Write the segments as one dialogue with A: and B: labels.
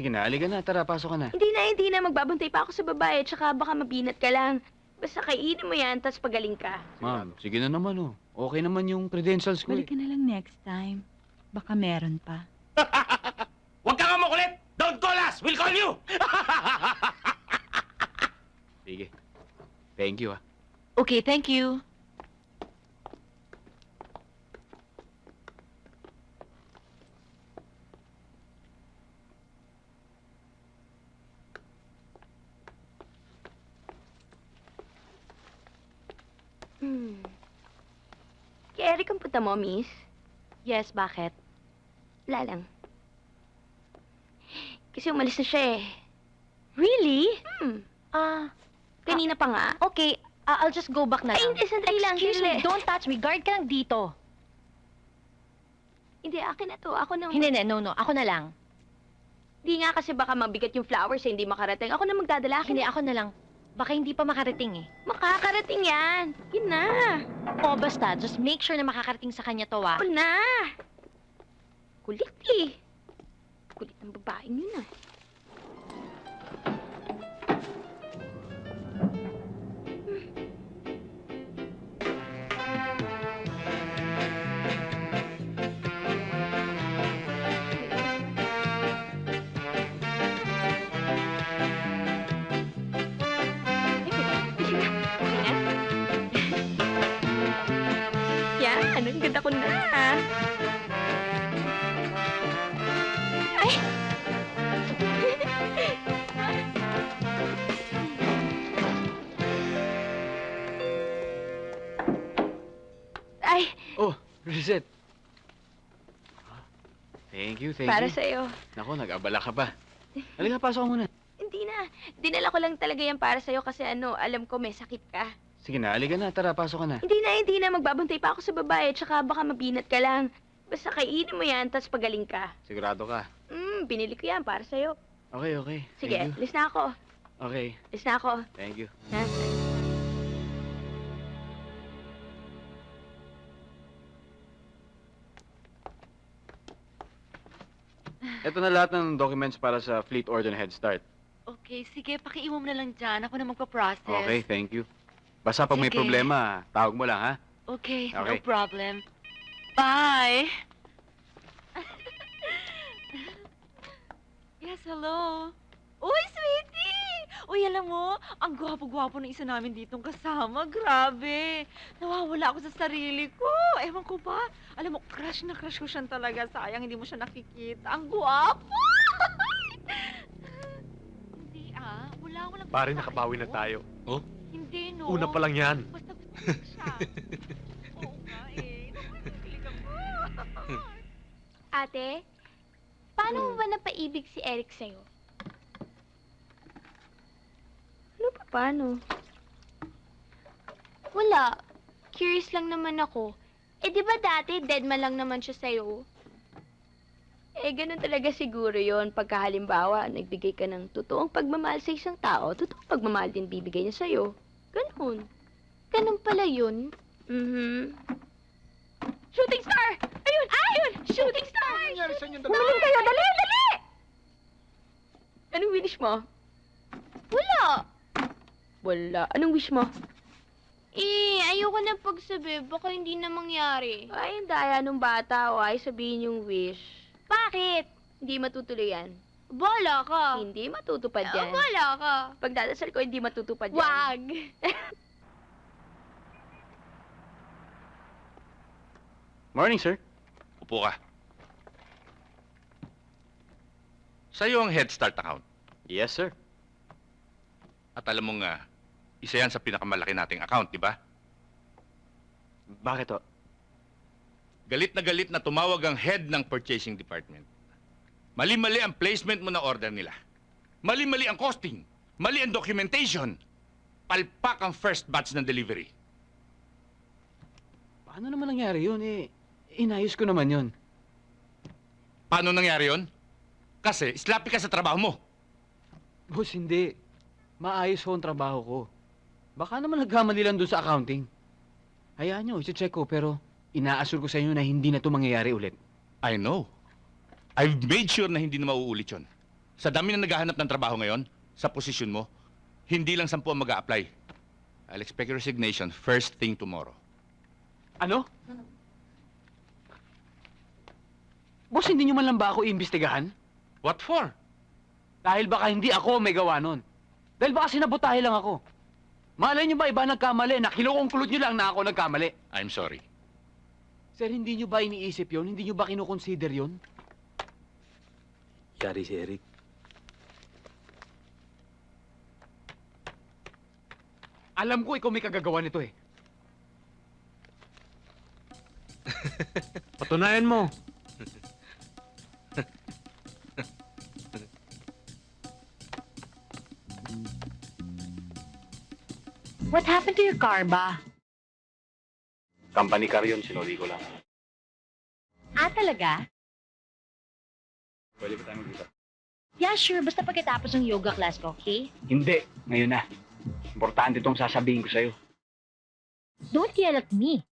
A: Sige na, aliga na. Tara, pasok ka na.
B: Hindi na, hindi na. Magbabantay pa ako sa babae. Tsaka baka mabinat ka lang. Basta kainin mo yan, tapos pagaling ka.
A: Ma'am, sige na naman oh. Okay naman yung credentials ko eh.
C: Balik ka na lang next time. Baka meron pa.
D: Huwag ka nga makulit! Don't call us! We'll call you!
A: Sige. Thank you ah.
C: Okay, thank you.
B: Hmm. Kay Eric ang punta mo, miss?
C: Yes, bakit?
B: Wala lang. Kasi umalis na siya eh.
C: Really?
B: Hmm.
C: Ah,
B: Kanina pa nga.
C: okay. Ah, I'll just go back na
B: Ay,
C: lang.
B: hindi, sandali lang.
C: Excuse me,
B: sandali.
C: don't touch me. Guard ka lang dito.
B: Hindi, akin na to. Ako na.
C: Hindi, hindi. No, no. Ako na lang.
B: Hindi nga kasi baka mabigat yung flowers eh, hindi makarating. Ako na magdadala. Akin
C: Hindi,
B: na.
C: ako na lang. Baka hindi pa makarating eh.
B: Makakarating yan. Yun na.
C: O, basta. Just make sure na makakarating sa kanya to, ah.
B: Ako na. Kulit eh. Kulit ng babaeng yun ah. Ay! Ay,
A: Oh, reset. Thank you, thank
B: para
A: you.
B: sa'yo.
A: Nako, nag-abala ka ba? Halika, pasok ka muna.
B: Hindi na. Dinala ko lang talaga yan para sa'yo kasi ano, alam ko may sakit ka.
A: Sige na, aliga na. Tara, pasok ka na.
B: Hindi na, hindi na. Magbabantay pa ako sa babae. Tsaka baka mabinat ka lang. Basta kainin mo yan, tapos pagaling ka.
A: Sigurado ka.
B: Binili ko yan para sa'yo.
A: Okay, okay.
B: Sige,
A: Thank you.
B: alis na ako.
A: Okay,
B: Alis na ako.
A: thank you.
B: Ha?
A: Ito na lahat ng documents para sa fleet order and head start.
C: Okay, sige. Pakiiwan mo na lang dyan. Ako na magpa-process.
A: Okay, thank you. Basta pag may
C: Sige.
A: problema, tawag mo lang, ha?
C: Okay, no
A: Okay.
C: problem. Bye! yes, hello. Uy, sweetie! Uy, alam mo, ang gwapo-gwapo ng isa namin ditong kasama. Grabe. Nawawala ako sa sarili ko. Ewan ko ba? Alam mo, crush na crush ko siya talaga. Sayang, hindi mo siya nakikita. Ang gwapo! hindi ah. Wala, walang
E: Pare,
C: gusto sa
E: nakabawi na tayo.
C: no? Hindi, no.
E: Una pa lang yan.
C: Basta gusto ko siya. Oo nga eh. Naku, nakikilig ako.
B: Ate, paano mo ba napaibig si Eric sa'yo? Ano pa paano? Wala. Curious lang naman ako. Eh, di ba dati dead man lang naman siya sa'yo? Eh, ganun talaga siguro yon pagka halimbawa, nagbigay ka ng totoong pagmamahal sa isang tao, totoong pagmamahal din bibigay niya sa'yo. Ganun. Ganun pala yun? Mhm. Shooting star! Ayun! Ayun! Shooting star!
E: Ano nangyari sa inyong
B: Humiling kayo! Dali! Dali! Anong wish mo? Wala. Wala. Anong wish mo?
F: Eh, ayoko na pagsabi. Baka hindi na mangyari.
B: Ay, ang daya nung bata o ay sabihin yung wish.
F: Bakit?
B: Hindi matutuloy yan.
F: Bala ka.
B: Hindi matutupad
F: Ah,
B: yan.
F: bala ka.
B: Pagdadasal ko, hindi matutupad yan.
F: Wag.
A: Morning, sir.
D: Upo ka. Sa'yo ang Head Start account.
A: Yes, sir.
D: At alam mo nga, isa yan sa pinakamalaki nating account, di ba?
A: Bakit to?
D: Galit na galit na tumawag ang head ng purchasing department. Mali-mali ang placement mo na order nila. Mali-mali ang costing. Mali ang documentation. Palpak ang first batch ng delivery.
A: Paano naman nangyari yun? Eh, inayos ko naman yun.
D: Paano nangyari yon? Kasi slappy ka sa trabaho mo.
A: Boss, hindi. Maayos ho ang trabaho ko. Baka naman nagkamali lang doon sa accounting. Hayaan nyo, isi-check ko, pero inaasur ko sa inyo na hindi na ito mangyayari ulit.
D: I know. I've made sure na hindi na mauulit yon. Sa dami na naghahanap ng trabaho ngayon, sa posisyon mo, hindi lang sampu ang mag apply I'll expect your resignation first thing tomorrow.
A: Ano? Boss, hindi nyo man lang ba ako iimbestigahan?
D: What for?
A: Dahil baka hindi ako may gawa nun. Dahil baka sinabotahe lang ako. Malay nyo ba iba nagkamali na kinukungkulot nyo lang na ako nagkamali?
D: I'm sorry.
A: Sir, hindi nyo ba iniisip yon? Hindi nyo ba kinukonsider yon?
E: Yari si Eric.
A: Alam ko ikaw may kagagawa nito eh.
E: Patunayan mo.
G: What happened to your car ba?
E: Company car yun, sinuli ko lang.
G: Ah, talaga?
E: Pwede ba tayo mag-usap?
G: Yeah, sure. Basta pagkatapos ng yoga class ko, okay?
A: Hindi, ngayon na. Importante itong sasabihin ko sa'yo.
G: Don't yell at me.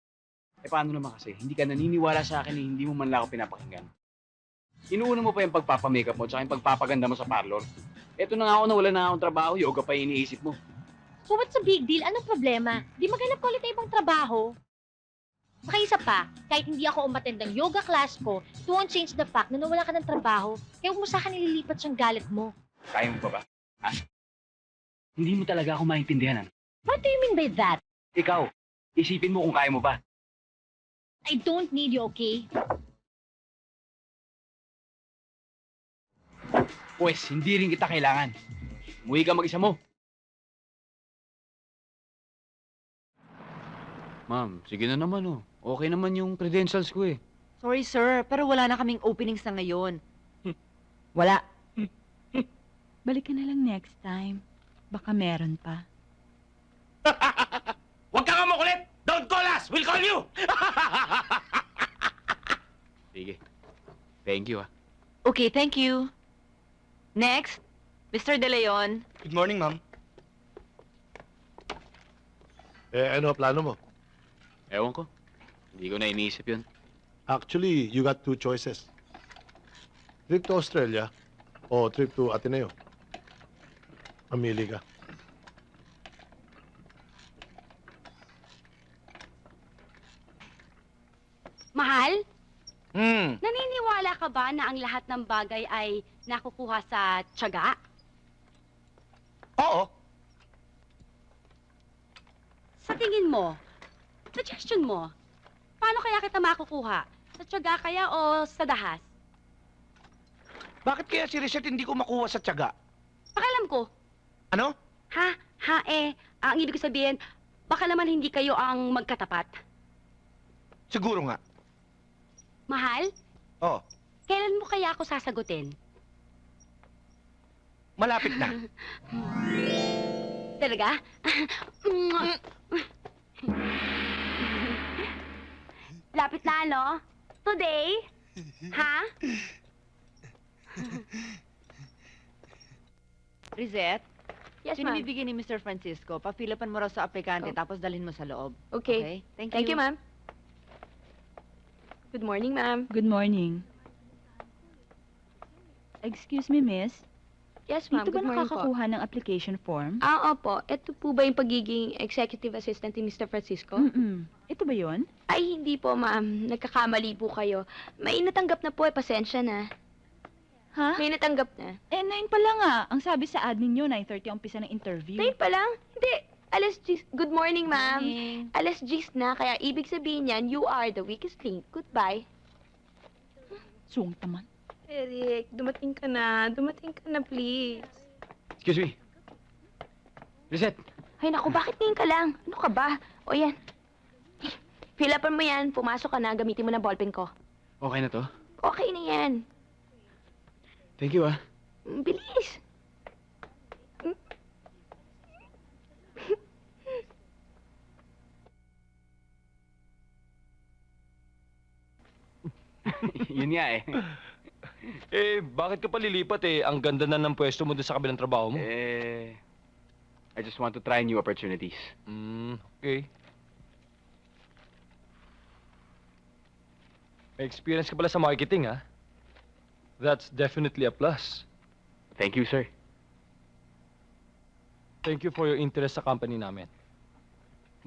A: Eh paano naman kasi, hindi ka naniniwala sa akin eh, hindi mo man lang ako pinapakinggan. Inuuna mo pa yung pagpapamakeup mo tsaka yung pagpapaganda mo sa parlor. Eto na nga ako na wala na akong trabaho, yoga pa yung iniisip mo.
G: So what's the big deal? Anong problema? Di maghanap ko ulit ng ibang trabaho. Saka isa pa, kahit hindi ako umattend ng yoga class ko, it won't change the fact na nawala ka ng trabaho, kaya huwag mo sa akin nililipat siyang galit mo.
A: Kaya mo pa ba? Ha? Hindi mo talaga ako maintindihan. ano?
G: What do you mean by that?
A: Ikaw, isipin mo kung kaya mo ba.
G: I don't need you, okay?
A: Pwes, hindi rin kita kailangan. Umuwi ka mag-isa mo. Ma'am, sige na naman oh. Okay naman yung credentials ko eh.
C: Sorry, sir, pero wala na kaming openings na ngayon. Wala.
H: Balik ka na lang next time. Baka meron pa.
D: Huwag ka nga makulit! Don't call us! We'll call you!
A: Sige. Thank you ah.
C: Okay, thank you. Next, Mr. De Leon.
I: Good morning, ma'am.
J: Eh, ano plano mo?
A: Ewan ko. Hindi ko na iniisip yun.
J: Actually, you got two choices. Trip to Australia o trip to Ateneo. Mamili ka.
F: Mahal,
I: Hmm.
F: naniniwala ka ba na ang lahat ng bagay ay nakukuha sa tiyaga?
I: Oo.
F: Sa tingin mo, suggestion mo, paano kaya kita makukuha? Sa tiyaga kaya o sa dahas?
I: Bakit kaya si Reset hindi ko makuha sa tiyaga?
F: Pakialam ko.
I: Ano?
F: Ha? Ha eh, ang ibig sabihin, baka naman hindi kayo ang magkatapat.
I: Siguro nga.
F: Mahal,
I: Oo.
F: kailan mo kaya ako sasagutin?
I: Malapit na.
F: Talaga? Lapit na, no? Today? Ha?
C: Rizet,
F: Yes, ma'am.
C: sinibigay ni Mr. Francisco. Papilapan mo raw sa aplikante,
F: Oh.
C: tapos dalhin mo sa loob.
F: Okay.
C: Thank you.
F: Thank you, ma'am. Good morning, ma'am.
H: Good morning. Excuse me, miss.
F: Yes, ma'am.
H: Dito ba
F: Good morning po.
H: nakakakuha ng application form?
F: Ah, opo. Ito po ba yung pagiging executive assistant ni Mr. Francisco?
H: Mm-mm. Ito ba yon?
F: Ay, hindi po, ma'am. Nagkakamali po kayo. May natanggap na po eh. Pasensya na.
H: Ha?
F: May natanggap na.
H: Eh, 9 pa lang ah. Ang sabi sa admin nyo, 9.30 ang umpisa ng interview.
F: Tayo pa lang? Hindi. Alas G's. Good morning, ma'am.
H: Morning.
F: Alas G's na, kaya ibig sabihin yan, you are the weakest link. Goodbye.
H: Sungta man.
F: Eric, dumating ka na. Dumating ka na, please.
A: Excuse me. Reset.
F: Ay, naku, bakit ngayon ka lang? Ano ka ba? O yan. Fill upan mo yan. Pumasok ka na. Gamitin mo na ballpen ko.
A: Okay na to?
F: Okay na yan.
A: Thank you ah.
F: Mm, Bilis.
A: Yun nga eh.
E: Eh, bakit ka pa lilipat eh? Ang ganda na ng pwesto mo doon sa kabilang trabaho mo.
A: Eh, I just want to try new opportunities.
E: Hmm, okay. May experience ka pala sa marketing, ha? That's definitely a plus.
A: Thank you, sir.
E: Thank you for your interest sa company namin.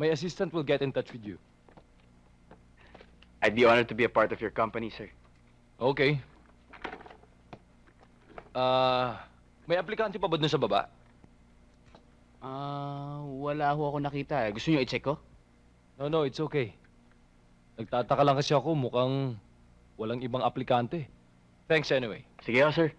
E: My assistant will get in touch with you.
A: I'd be honored to be a part of your company, sir.
E: Okay. Ah, may aplikante pa ba dun sa baba?
A: Ah, wala ho ako nakita. eh. Gusto niyo i-check ko?
E: No, no, it's okay. Nagtataka lang kasi ako, mukhang walang ibang aplikante. Thanks anyway.
A: Sige ho, sir.